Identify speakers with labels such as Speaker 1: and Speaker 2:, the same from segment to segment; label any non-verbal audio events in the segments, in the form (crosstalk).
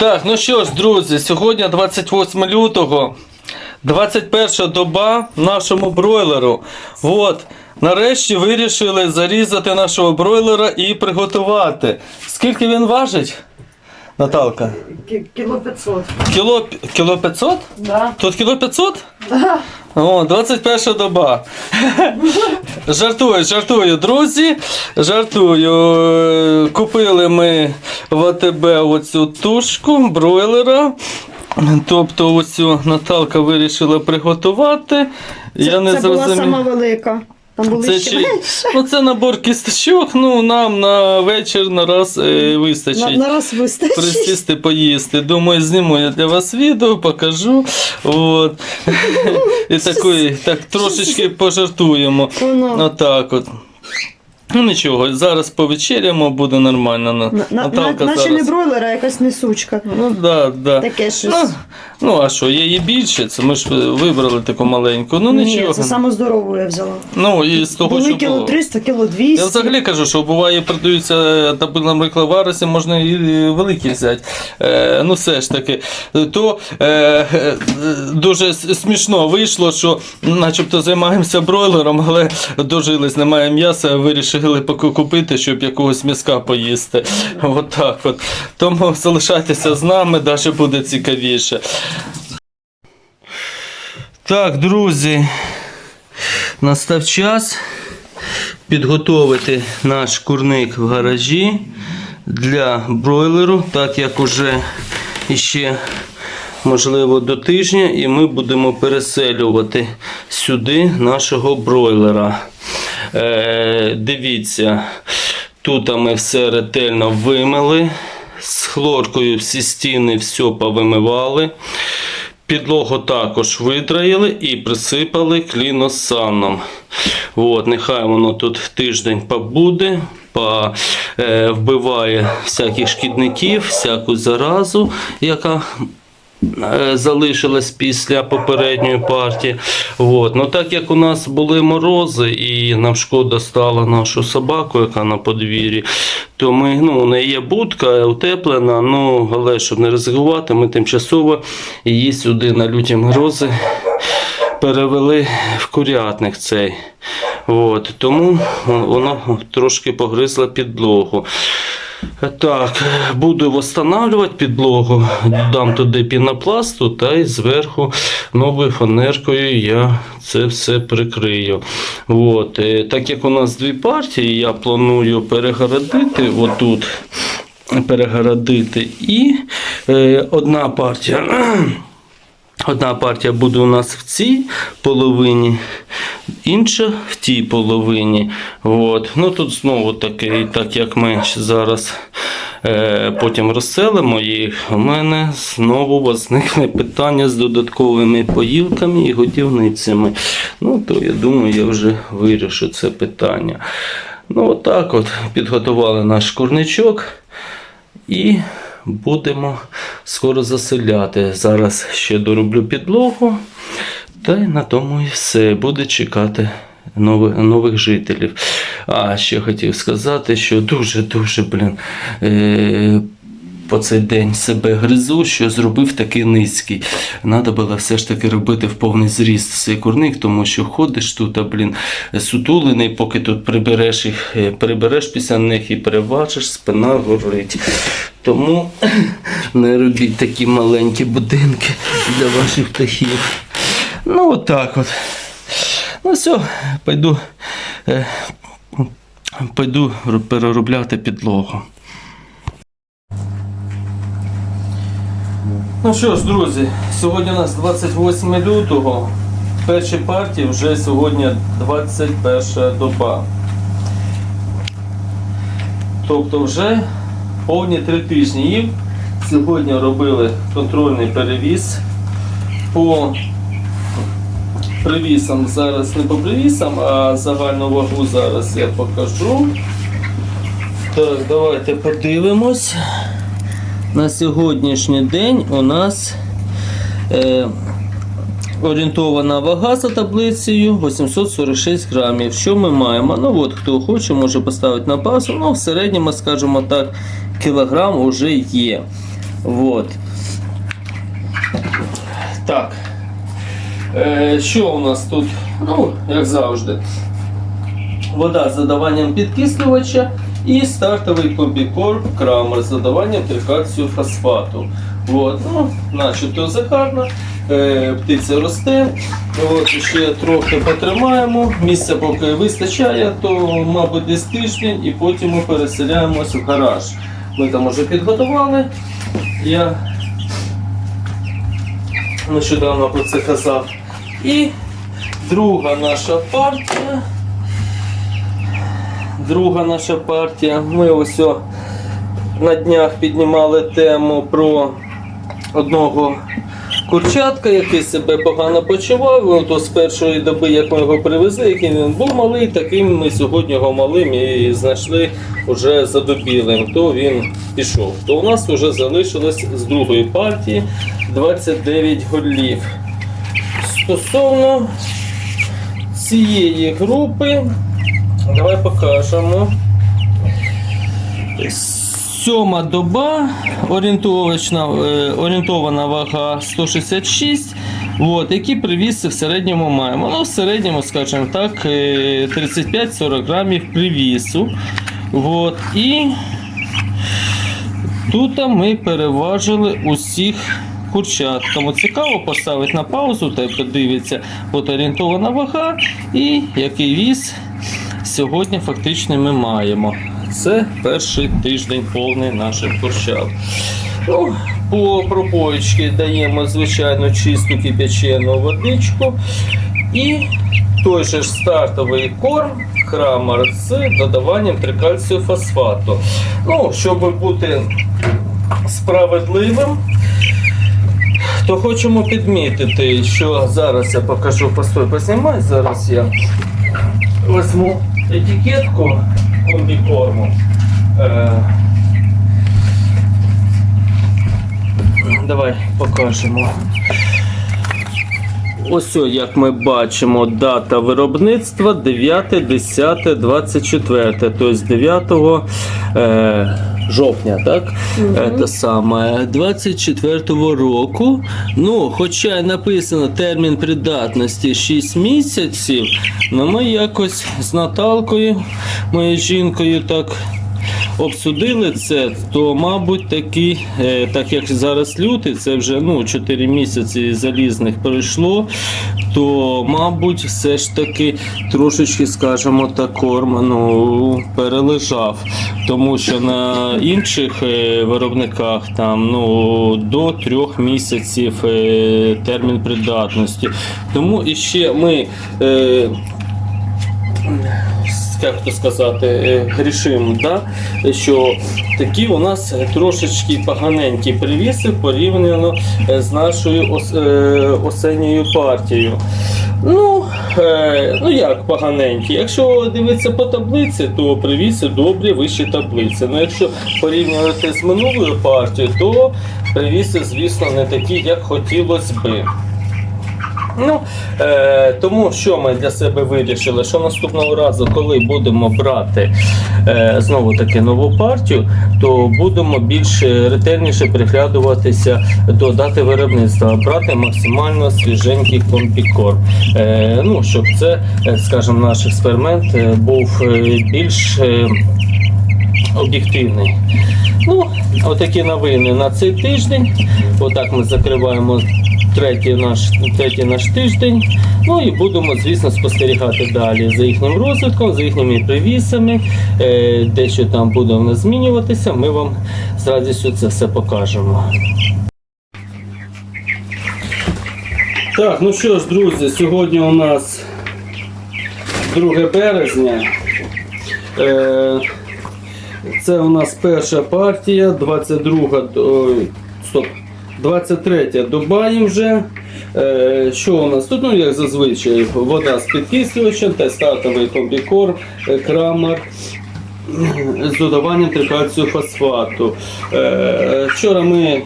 Speaker 1: Так, ну що ж, друзі, сьогодні 28 лютого, 21 доба нашому бройлеру. От, нарешті вирішили зарізати нашого бройлера і приготувати. Скільки він важить, Наталка?
Speaker 2: Кіло 500.
Speaker 1: Кіло, кіло 500?
Speaker 2: Да.
Speaker 1: Тут кіло 500?
Speaker 2: Да.
Speaker 1: О, 21 доба. (laughs) жартую, жартую, друзі. Жартую. Купили ми в АТБ оцю тушку бройлера. Тобто оцю Наталка вирішила приготувати. Я не
Speaker 2: це була
Speaker 1: зрозумів.
Speaker 2: сама велика. Там були
Speaker 1: Це,
Speaker 2: ще
Speaker 1: чи...
Speaker 2: менше.
Speaker 1: ну, це набор кісточок, ну нам на вечір на раз е, вистачить.
Speaker 2: На, на раз вистачить.
Speaker 1: Присісти поїсти. Думаю, зніму я для вас відео, покажу. От. І такої, так трошечки пожартуємо.
Speaker 2: Воно.
Speaker 1: Отак от. Ну нічого, зараз повечеряємо, буде нормально. На-
Speaker 2: На, на,
Speaker 1: Наталка
Speaker 2: наче
Speaker 1: зараз.
Speaker 2: не бройлер, а якась несучка.
Speaker 1: Ну да, да.
Speaker 2: Таке щось.
Speaker 1: Ну, ну а що, є її більше, це ми ж вибрали таку маленьку. Ну
Speaker 2: Ні, це саме здорову я взяла.
Speaker 1: Ну і з того,
Speaker 2: Були
Speaker 1: що
Speaker 2: кіло
Speaker 1: було.
Speaker 2: 300, кіло 200.
Speaker 1: Я взагалі кажу, що буває, продаються, наприклад, в варусі, можна і великі взяти. Е, ну, все ж таки. То е, е, дуже смішно вийшло, що начебто займаємося бройлером, але дожились, немає м'яса, вирішили поки купити, щоб якогось м'яска поїсти. От так от. Тому залишайтеся з нами, далі буде цікавіше. Так, друзі, настав час підготовити наш курник в гаражі для бройлеру, так як уже іще можливо до тижня, і ми будемо переселювати сюди нашого бройлера. Е, дивіться, тут ми все ретельно вимили. З хлоркою всі стіни все повимивали. Підлогу також витраїли і присипали кліносаном. От, нехай воно тут тиждень побуде, по, е, вбиває всяких шкідників, всяку заразу, яка залишилась після попередньої партії. От. Ну, так як у нас були морози і нам шкода стала нашу собаку, яка на подвір'ї, то ми, ну, у неї є будка утеплена, ну, але щоб не ризикувати, ми тимчасово її сюди на люті морози перевели в курятник цей. От, тому воно трошки погризло підлогу. Так, буду встановлювати підлогу, дам туди пінопласту та й зверху новою фанеркою я це все прикрию. От, е, так як у нас дві партії, я планую перегородити отут, перегородити і е, одна партія. Одна партія буде у нас в цій половині, інша в тій половині. От. Ну тут знову таки, так як ми зараз е, потім розселимо їх, у мене знову возникне питання з додатковими поїлками і годівницями. Ну то я думаю, я вже вирішу це питання. Ну, отак от підготували наш курничок і будемо скоро заселяти. Зараз ще дороблю підлогу, та й на тому і все. Буде чекати нових, нових жителів. А ще хотів сказати, що дуже-дуже, блін. Е- по цей день себе гризу, що зробив такий низький. Надо було все ж таки робити в повний зріст цей курник, тому що ходиш тут, а, блін, сутулений, поки тут прибереш їх, е, прибереш після них і переважиш, спина горить. Тому (clears throat) не робіть такі маленькі будинки для ваших птахів. Ну, отак от. Ну все, пойду, е, пойду переробляти підлогу. Ну що ж, друзі, сьогодні у нас 28 лютого. Перші партії вже сьогодні 21 доба. Тобто вже повні три тижні їм. Сьогодні робили контрольний перевіз по привісам. Зараз не по привісам, а загальну вагу зараз я покажу. Так, давайте подивимось. На сьогоднішній день у нас е, орієнтована вага за таблицею 846 грамів. Що ми маємо? Ну от, хто хоче, може поставити на пасу. Ну, в середньому, скажімо так, кілограм вже є. Вот. Так. Е, що у нас тут? Ну, як завжди. Вода з додаванням підкислювача і стартовий комбікорм крамер з додаванням трикальцію фосфату. От, ну, начебто все гарно. Е, птиця росте. От, ще трохи потримаємо. Місця поки вистачає, то, мабуть, десь тиждень і потім ми переселяємось в гараж. Ми там вже підготували. Я нещодавно про це казав. І друга наша партія. Друга наша партія. Ми ось на днях піднімали тему про одного курчатка, який себе погано почував. То з першої доби, як ми його привезли, який він був малий, таким ми сьогодні його малим і знайшли вже задобілим. То він пішов. То у нас вже залишилось з другої партії 29 голів. Стосовно цієї групи, давай покажемо. Сьома доба, орієнтовочна, е, орієнтована вага 166. От, які привіси в середньому маємо. Ну, в середньому, скажімо так, е, 35-40 грамів привісу. От, і тут ми переважили усіх курчат. Кому цікаво, поставить на паузу та подивиться от орієнтована вага і який віз сьогодні фактично ми маємо. Це перший тиждень повний наших курчат. Ну, по пропоїчки даємо звичайно чисту кип'ячену водичку і той же ж стартовий корм крамар з додаванням трикальцію фосфату. Ну, щоб бути справедливим, то хочемо підмітити, що зараз я покажу, постой, познімай, зараз я візьму етикетку комбікорму. Е, Давай покажемо. Ось як ми бачимо, дата виробництва 9, 10, 24, тобто 9 е, жовтня, так? Е, Те саме 24-го року. Ну, хоча написано термін придатності 6 місяців, але ми якось з Наталкою, моєю жінкою, так обсудили це, то, мабуть, таки, е, так як зараз лютий, це вже ну, 4 місяці залізних пройшло, то, мабуть, все ж таки трошечки, скажімо так, корм ну, перележав. Тому що на інших е, виробниках там ну, до 3 місяців е, термін придатності. Тому іще ми. Е, як то сказати, е, грішим, да? що такі у нас трошечки поганенькі привіси порівняно е, з нашою ос- е, осенньою партією. Ну, ну як поганенькі. Якщо дивитися по таблиці, то привіси добрі вищі таблиці. Ну, якщо порівнювати з минулою партією, то привіси, звісно, не такі, як хотілося би. Ну, е, тому що ми для себе вирішили, що наступного разу, коли будемо брати е, знову таки нову партію, то будемо більш ретельніше приглядуватися до дати виробництва, брати максимально свіженький комбікорм. Е, ну, щоб це, е, скажімо, наш експеримент е, був е, більш об'єктивний. Ну, отакі новини на цей тиждень. Отак ми закриваємо третій наш, третій наш тиждень. Ну і будемо, звісно, спостерігати далі за їхнім розвитком, за їхніми привісами. Е, дещо там буде в нас змінюватися. Ми вам з радістю це все покажемо. Так, ну що ж, друзі, сьогодні у нас 2 березня. Е, це у нас перша партія, 22, ой, стоп, 23 доба вже. Е, що у нас тут? Ну, як зазвичай, вода з підкислювачем та стартовий комбікор, е, крамер з додаванням трикальцію фосфату. Е, вчора ми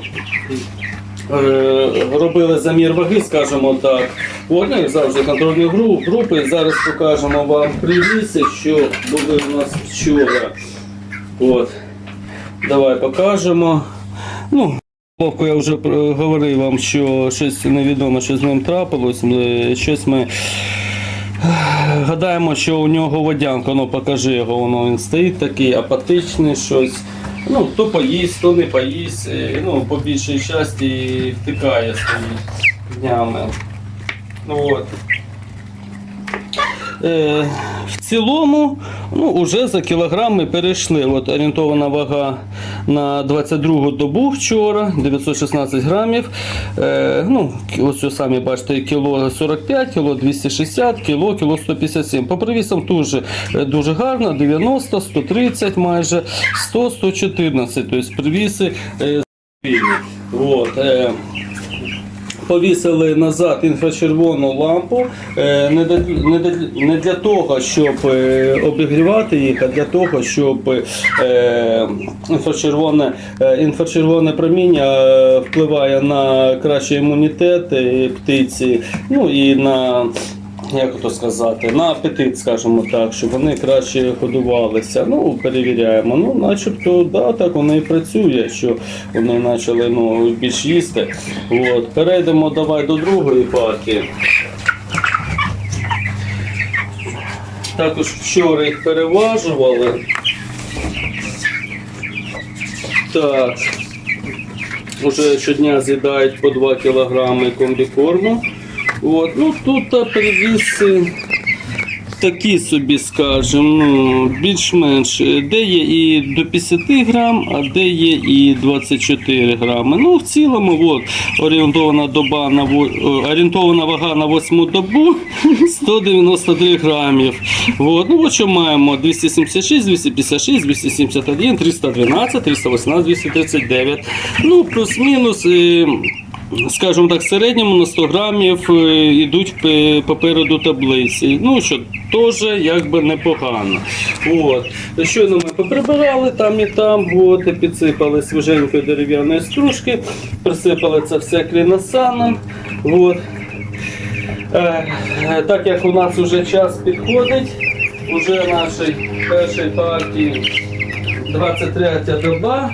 Speaker 1: робили замір ваги, скажімо так. От, ну, як завжди, контрольні гру- групи. Зараз покажемо вам привіси, що були у нас вчора. От. Давай покажемо. Ну, Вовку я вже говорив вам, що щось невідомо, що з ним трапилось. Щось ми (sighs) гадаємо, що у нього водянка, ну покажи його, воно він стоїть такий апатичний, щось. Ну, то поїсть, то не поїсть. Ну, по більшій часті втикає стоїть днями. Ну, от. Е, в цілому, ну, уже за кілограм ми перейшли. От орієнтована вага на 22 добу вчора, 916 грамів. Е, ну, ось самі бачите, кіло 45, кіло 260, кіло, кіло 157. По привісам дуже, е, дуже гарно, 90, 130 майже, 100, 114. Тобто привіси е, спільні. От, е, Повісили назад інфрачервону лампу е, не для, того, щоб е, обігрівати їх, а для того, щоб е, інфрачервоне, інфрачервоне проміння впливає на кращий імунітет птиці, ну і на як то сказати, на апетит, скажімо так, щоб вони краще годувалися. Ну, перевіряємо. Ну, начебто, да, так воно і працює, що вони почали ну, більш їсти. От. Перейдемо давай до другої парки. Також вчора їх переважували. Так. Уже щодня з'їдають по 2 кілограми комбікорму. От. Ну, тут та привіси такі собі, скажімо, ну, більш-менш. Де є і до 50 грам, а де є і 24 грами. Ну, в цілому, от, орієнтована доба на орієнтована вага на 8 добу (laughs) 193 грамів. От. Ну, от що маємо 276, 256, 271, 312, 318, 239. Ну, плюс-мінус. Скажімо так, в середньому на 100 грамів е, йдуть попереду таблиці. Ну, що теж якби непогано. От. Щойно ми поприбирали там і там, от, підсипали свіженької дерев'яної стружки, присипали це все кліносаном. От. Е, е, так як у нас вже час підходить, уже нашій першій партії 23 доба.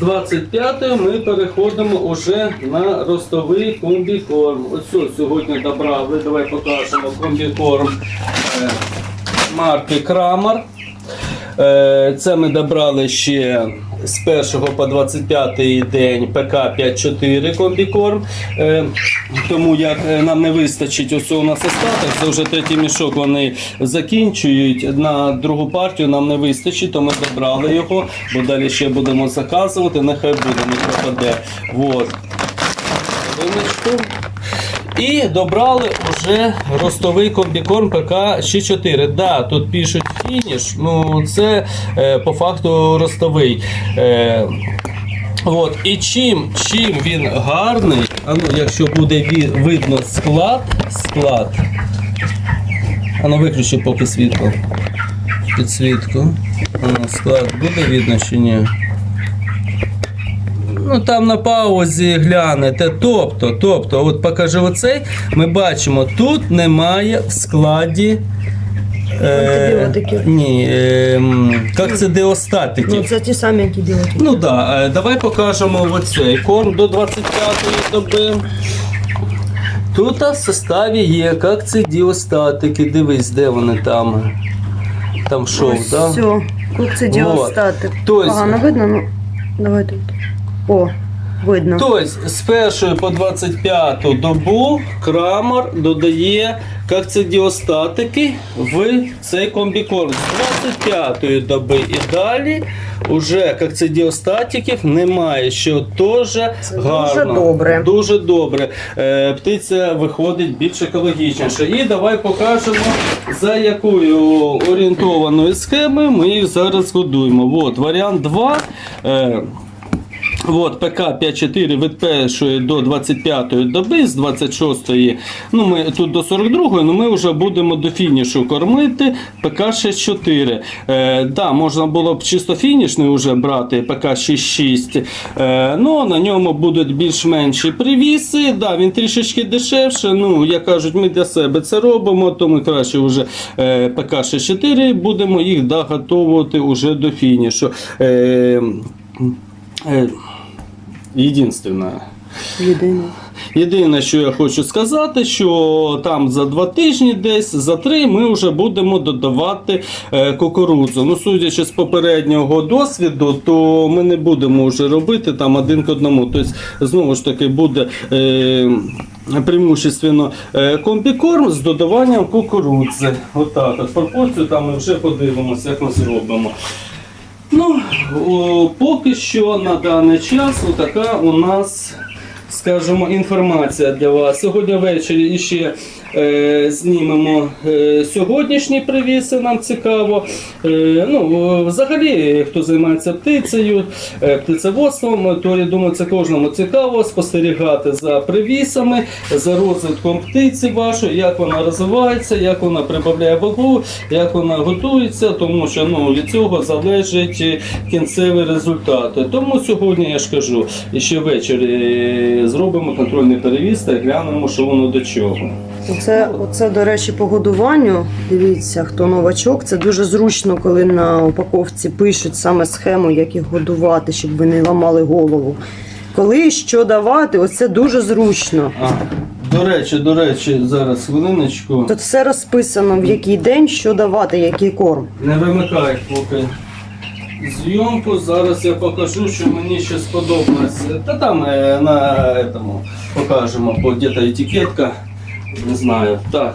Speaker 1: З 25-ї ми переходимо уже на ростовий комбікорм. Ось сьогодні добрали. Давай покажемо комбікорм е, марки Крамер. Е, Це ми добрали ще з 1 по 25 день ПК 5.4 комбікорм. Е, Тому як е, нам не вистачить ось у нас остаток, це вже третій мішок вони закінчують. На другу партію нам не вистачить, то ми добрали його, бо далі ще будемо заказувати, нехай буде, не пропаде. Вот. І добрали вже ростовий комбікорм ПК 64. Да, тут пишуть фініш, ну це е, по факту ростовий. Е, От. І чим, чим він гарний, а ну, якщо буде видно склад, склад. А ну виключи поки світло. Підсвітку. А ну, склад буде видно чи ні? Ну там на паузі глянете. Тобто, тобто, от покажи оцей, ми бачимо, тут немає в складі.
Speaker 2: Антибіотиків.
Speaker 1: ні, е, як це деостатики.
Speaker 2: Ну, це ті самі антибіотики.
Speaker 1: Ну так, да, е, давай покажемо оцей корм до 25-ї доби. Тут в составі є як це діостатики. Дивись, де вони там. Там шов, так? Да?
Speaker 2: Все, кокцидіостатик.
Speaker 1: Тобто-
Speaker 2: Погано видно, ну давай тут. О, видно.
Speaker 1: Тобто з 1 по 25 добу Крамер додає кокцидіостатики в цей комбікорм. З 25 доби і далі вже кокцидіостатиків немає, що теж
Speaker 2: Це дуже добре.
Speaker 1: Дуже добре. Е, птиця виходить більш екологічніше. І давай покажемо, за якою орієнтованою схемою ми їх зараз годуємо. От, варіант 2. Е, От, ПК 5.4 від 1 до 25 доби, з 26, ну ми тут до 42, ну ми вже будемо до фінішу кормити ПК 6.4. Е, да, можна було б чисто фінішний вже брати ПК 6.6, е, ну на ньому будуть більш-менші привіси. Да, він трішечки дешевше. Ну, як кажуть, ми для себе це робимо, то ми краще вже е, ПК 6.4 будемо їх доготовувати уже до фінішу. Е, Е, Єдинственне.
Speaker 2: Єдине.
Speaker 1: Єдине, що я хочу сказати, що там за два тижні, десь за три, ми вже будемо додавати е, кукурудзу. Ну, судячи з попереднього досвіду, то ми не будемо вже робити там один к одному. Тобто, знову ж таки, буде е, преимущественно е, комбікорм з додаванням кукурудзи. Отак, от пропорцію там ми вже подивимося, як ми зробимо. Ну, о, поки що на даний час така у нас, скажімо, інформація для вас. Сьогодні ввечері ще е, знімемо е, сьогоднішні привіси, нам цікаво. Е, ну, е, взагалі, хто займається птицею, е, птицеводством, то я думаю, це кожному цікаво спостерігати за привісами, за розвитком птиці вашої, як вона розвивається, як вона прибавляє вагу, як вона готується, тому що ну, від цього залежить е, кінцевий результат. Тому сьогодні я ж кажу, і ще ввечері е, зробимо контрольний перевіз та глянемо, що воно до чого.
Speaker 2: Оце, оце, до речі, по годуванню. Дивіться, хто новачок. Це дуже зручно, коли на упаковці пишуть саме схему, як їх годувати, щоб ви не ламали голову. Коли що давати, оце дуже зручно.
Speaker 1: А, до речі, до речі, зараз хвилиночку.
Speaker 2: Тут все розписано, в який день що давати, який корм.
Speaker 1: Не вимикай поки зйомку. Зараз я покажу, що мені ще сподобалось. Та там е, на этому покажемо, бо де та етикетка. Не знаю. Так.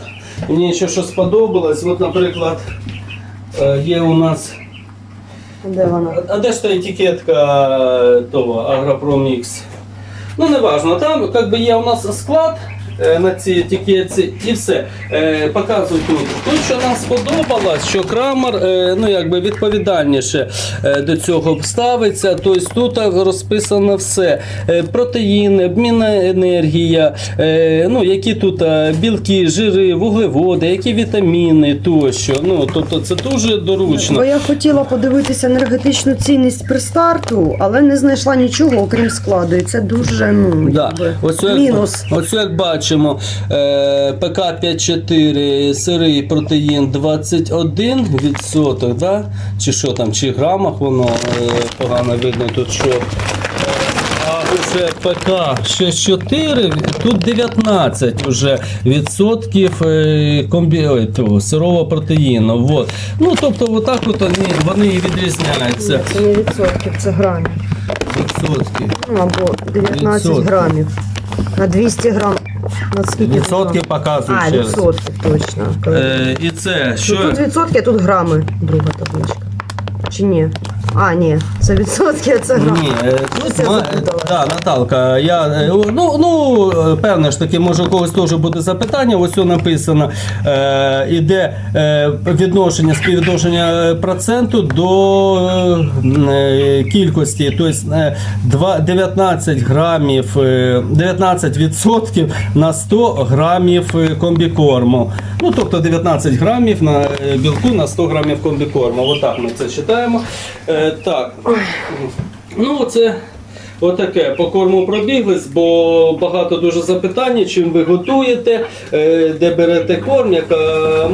Speaker 1: Мені ще що сподобалось. От, наприклад, е, є у нас.
Speaker 2: Де вона?
Speaker 1: А де ж та етикетка е, того Агропромікс? Ну, не важно, там якби є у нас склад на цій етикетці і все. Е, показую тут. Тут, що нам сподобалось, що Крамер е, ну, якби відповідальніше е, до цього ставиться. Тобто тут розписано все. Е, протеїни, обмінна енергія, е, ну, які тут е, білки, жири, вуглеводи, які вітаміни тощо. Ну, тобто це дуже доручно.
Speaker 2: Бо я хотіла подивитися енергетичну цінність при старту, але не знайшла нічого, окрім складу. І це дуже ну,
Speaker 1: Да.
Speaker 2: якби,
Speaker 1: Ось як,
Speaker 2: мінус.
Speaker 1: ось як бачимо, е, ПК-54, сирий протеїн 21%, да? чи що там, чи в грамах воно е, погано видно тут що. Е, А вже ПК-64, тут 19 вже відсотків комбі... ой, того, сирового протеїну. Вот. Ну, тобто, отак от вони, вони і відрізняються.
Speaker 2: Це не відсотків, це грамів.
Speaker 1: Відсотки.
Speaker 2: Ну, або 19
Speaker 1: Відсотки.
Speaker 2: грамів. На 200 грам. На скільки?
Speaker 1: Відсотки
Speaker 2: грам?
Speaker 1: показують
Speaker 2: А,
Speaker 1: через.
Speaker 2: відсотки, точно.
Speaker 1: Е, і це,
Speaker 2: Ну,
Speaker 1: що...
Speaker 2: тут відсотки, а тут грами. Друга табличка. Чи ні? А, ні, це відсотки, а це.
Speaker 1: Ні, е,
Speaker 2: Ну, це
Speaker 1: ма- да, Наталка, я е, ну, ну е, певне ж таки, може у когось теж буде запитання. Ось тут написано, е, іде е, відношення, співвідношення е, проценту до е, кількості, тобто е, два- 19 грамів, е, 19 відсотків на 100 грамів е, комбікорму. Ну, тобто 19 грамів на е, білку на 100 грамів комбікорму. Отак ми це читаємо. Е, так. Ну, це отаке по корму пробіглись, бо багато дуже запитань, чим ви готуєте, е, де берете корм, яка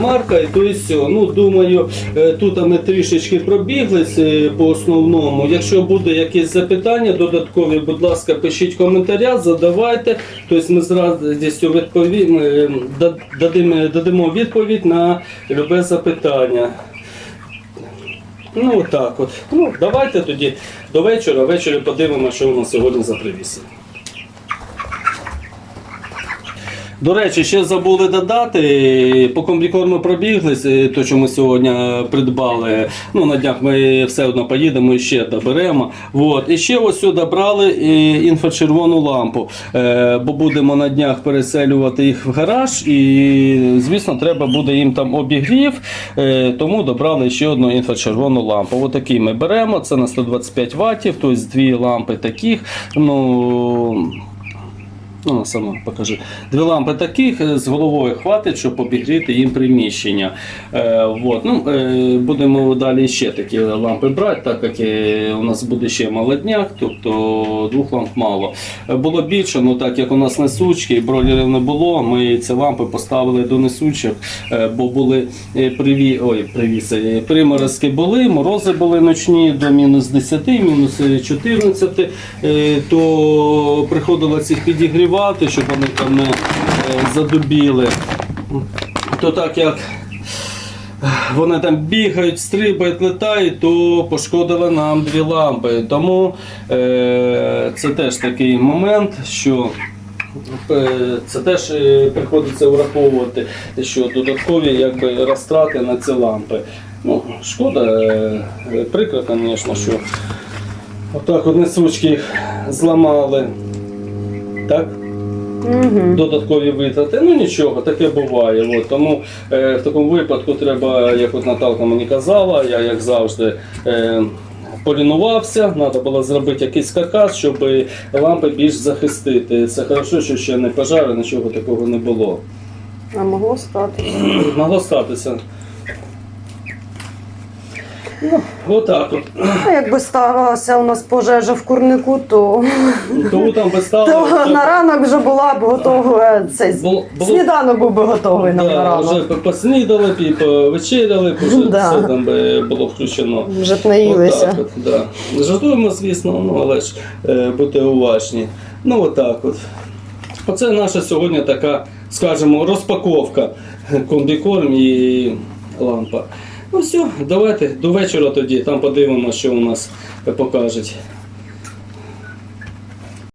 Speaker 1: марка, і то і все. Ну, думаю, е, тут ми трішечки пробіглись е, по основному. Якщо буде якісь запитання додаткові, будь ласка, пишіть коментаря, задавайте. Тобто ми з радістю дадимо, дадимо відповідь на любе запитання. Ну так от. Ну, давайте тоді до вечора. Ввечері подивимося, що у нас сьогодні за привіси. До речі, ще забули додати. По комбікорму пробіглись, е, то що ми сьогодні е, придбали. Ну, на днях ми все одно поїдемо і ще доберемо. Вот. І ще ось сюди брали е, інфрачервону лампу. Бо будемо на днях переселювати їх в гараж, і звісно, треба буде їм там обігрів. Тому добрали ще одну інфрачервону лампу. Отакий ми беремо. Це на 125 ваттів, тобто дві лампи таких. Ну, Ну, сама покажи. Дві лампи таких е, з головою хватить, щоб обігріти їм приміщення. Е, вот. ну, е, будемо далі ще такі лампи брати, так як е, у нас буде ще молодняк, тобто двох ламп мало. Е, Було більше, ну так як у нас несучки, і бройлерів не було, ми ці лампи поставили до несучих, е, бо були е, приві... Ой, привіси, приморозки були, морози були ночні до мінус 10, мінус 14, е, то приходилось їх підігрівати, щоб вони там не е, задубіли. То так як вони там бігають, стрибають, летають, то пошкодили нам дві лампи. Тому е, це теж такий момент, що е, це теж е, приходиться враховувати, що додаткові якби, розтрати на ці лампи. Ну, шкода, е, е, прикро, звісно, що отак от несучки зламали. Так?
Speaker 2: Угу.
Speaker 1: додаткові витрати. Ну нічого, таке буває. От, тому е, в такому випадку треба, як от Наталка мені казала, я як завжди. Е, Полінувався, треба було зробити якийсь каркас, щоб лампи більш захистити. Це хорошо, що ще не пожари, нічого такого не було.
Speaker 2: А могло стати.
Speaker 1: Могло статися. Ну, отак от.
Speaker 2: А якби сталася у нас пожежа в курнику, то,
Speaker 1: Тому там би стало.
Speaker 2: то на ранок вже була б готова цей
Speaker 1: Було- було-
Speaker 2: сніданок був би готовий нам на
Speaker 1: Да,
Speaker 2: ранок.
Speaker 1: вже поснідали, і повечеряли, вже
Speaker 2: Да.
Speaker 1: все там би було включено.
Speaker 2: Вже б наїлися.
Speaker 1: Отак от, да. Жартуємо, звісно, ну, але ж е, будьте уважні. Ну, отак от. Оце наша сьогодні така, скажімо, розпаковка комбікорм і лампа. Ну все, давайте до вечора тоді, там подивимося, що у нас покажуть.